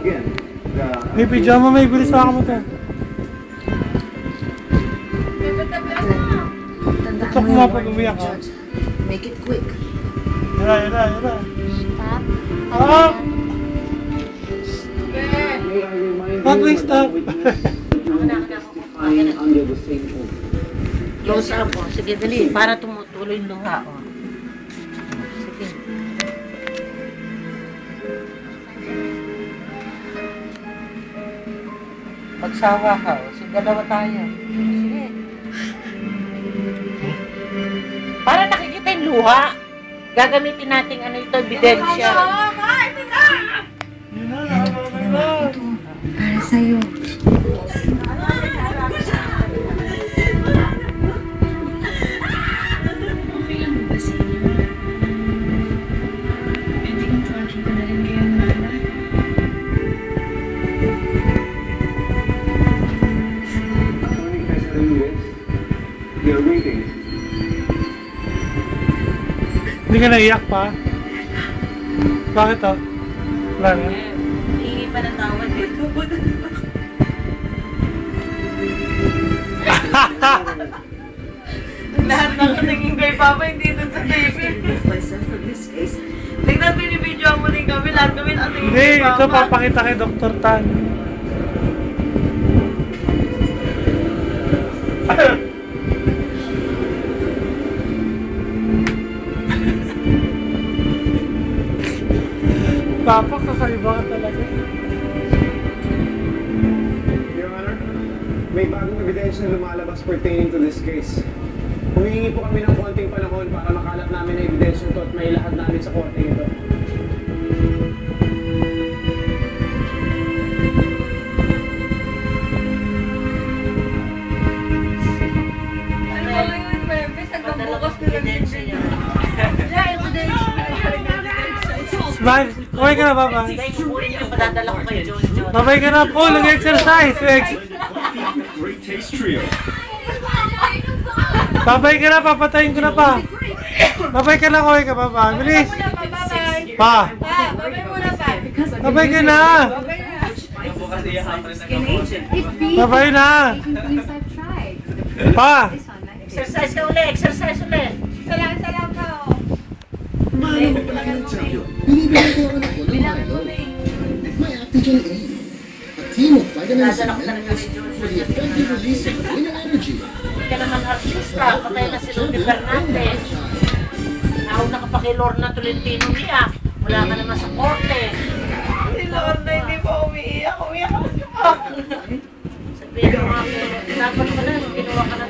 again, the May pijama, may bilis sa mo to. Tandaan Ito mo pag umiyak ka. Make it quick. Yara, yara, yara. Stop. Stop, please, stop. Close up po. Sige, dali. Para tumutuloy yung luha. Oh. Magsawa ka. Oh. Sige, dalawa tayo. Sige. Para nakikita yung luha. Gagamitin natin ano ito, ebidensya. Para sa'yo. Hindi ka naiyak pa? Bakit to? Wala na. Hingi pa ng tawad eh. Lahat ng katingin kay Papa hindi dun sa TV. Tingnan binibidyo mo din kami, lahat kami nakatingin Hindi, kay Papa. ito papakita kay Dr. Tan. Papa, kakaiba ka talaga. Your Honor, may bagong ebidensya na lumalabas pertaining to this case. Humingi po kami ng konting panahon para makalat namin ang ebidensya ito at mailahad namin sa korte ito. Ano. Smile. Okay ka na, Papa. Babay ka na po. Nag-exercise. Babay ka na. Papatayin ko na pa. Babay ka na. Okay ka, Papa. Bilis. Pa. Babay. Babay ka na. Babay na. Babay tried. Pa. Exercise ka uli, exercise uli. Salam, salam ka, oh. Manang champion. Binibigyan ko ang anak ko ng at may Actigen A. A team of vitamins and minerals for the effective release of inner energy. Hindi ka naman artista, patay na si Rudy Fernandez. Nauna ka pa kay Lorna niya. Wala ka naman sa korte. Si Lorna hindi pa umiiyak. Umiiyak si Papa. Sabihin mo nga, dapat pala, ginawa ka ng